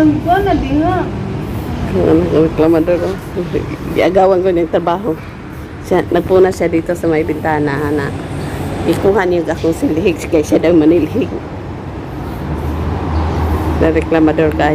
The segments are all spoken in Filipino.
ang ko na diha. Ano, reklamador ko. Iagawan ko ng trabaho. Siya, nagpuna siya dito sa may bintana na ikuha niyo akong silihig kaya siya daw manilhig. Na reklamador. Puta,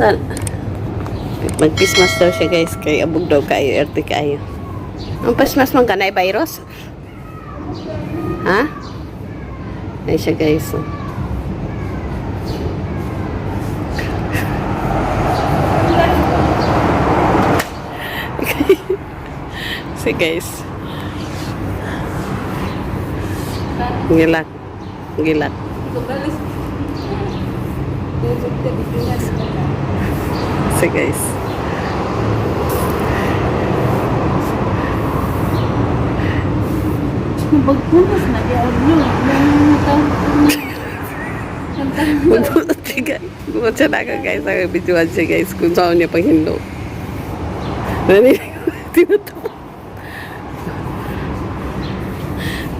Saan? Mag-pismas daw siya guys. Kay abog daw kayo. Erte kayo. Ang pismas mong kanay virus? Ha? Ay siya guys. oh. Si guys. Gilat. Gilat. Si guys. Bagpunas na di agno. Nang tao. Magbuot siya guys. Magbuot siya na guys. Ang videoan siya guys. Kung saan niya pang hindo. Nani? Tinatawa.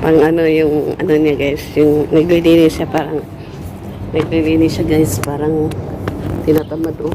Pang ano yung ano niya guys. Yung naglilinis siya parang naglilinis siya guys. Parang tinatamad oh.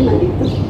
maldito.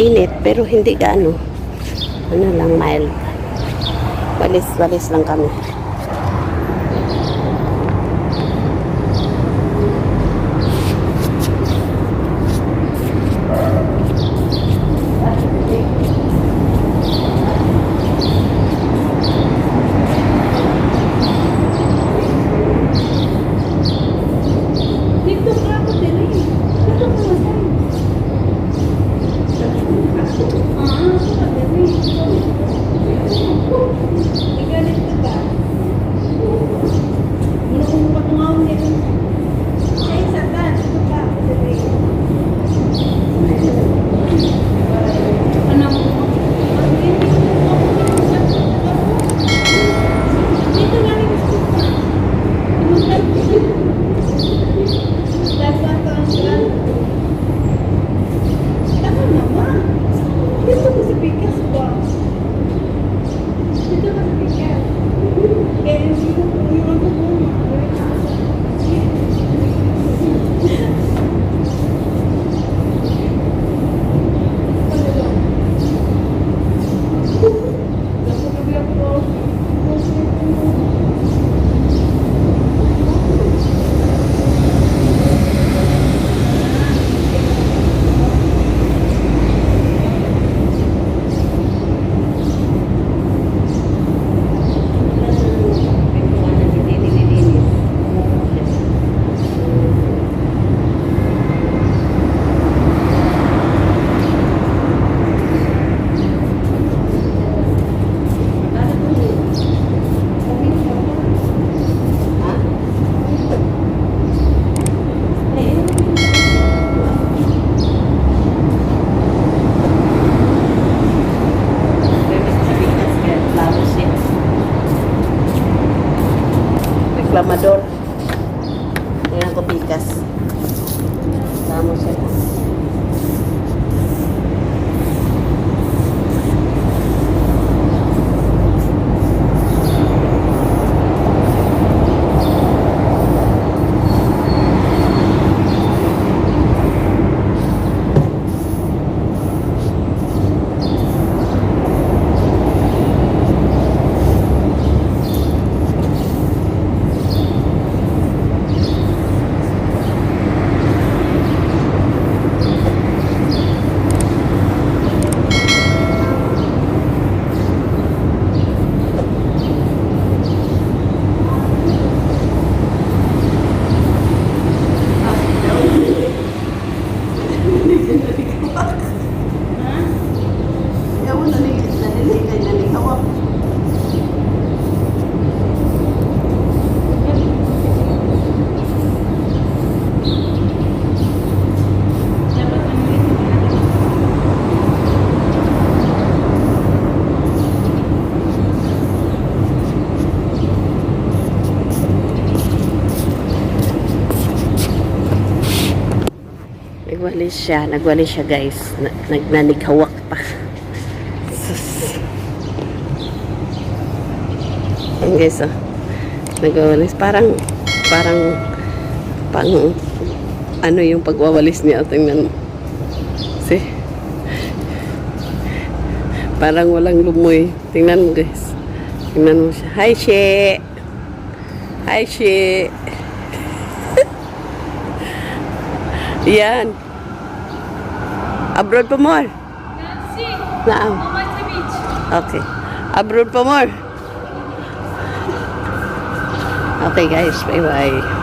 mainit pero hindi gaano. Ano lang mild. Walis walis lang kami. Siya. Nagwalis siya, guys. Na, nagnanighawak pa. Sus. Ayan, guys, oh. Nagwalis. Parang, parang, pang, ano yung pagwawalis niya. Tingnan mo. See? Parang walang lumoy. Tingnan mo, guys. Tingnan mo siya. Hi, She! Hi, She! Yan. Abroad pa more. Nancy, Naam. sa beach. Okay. Abroad pa more. Okay guys, bye bye.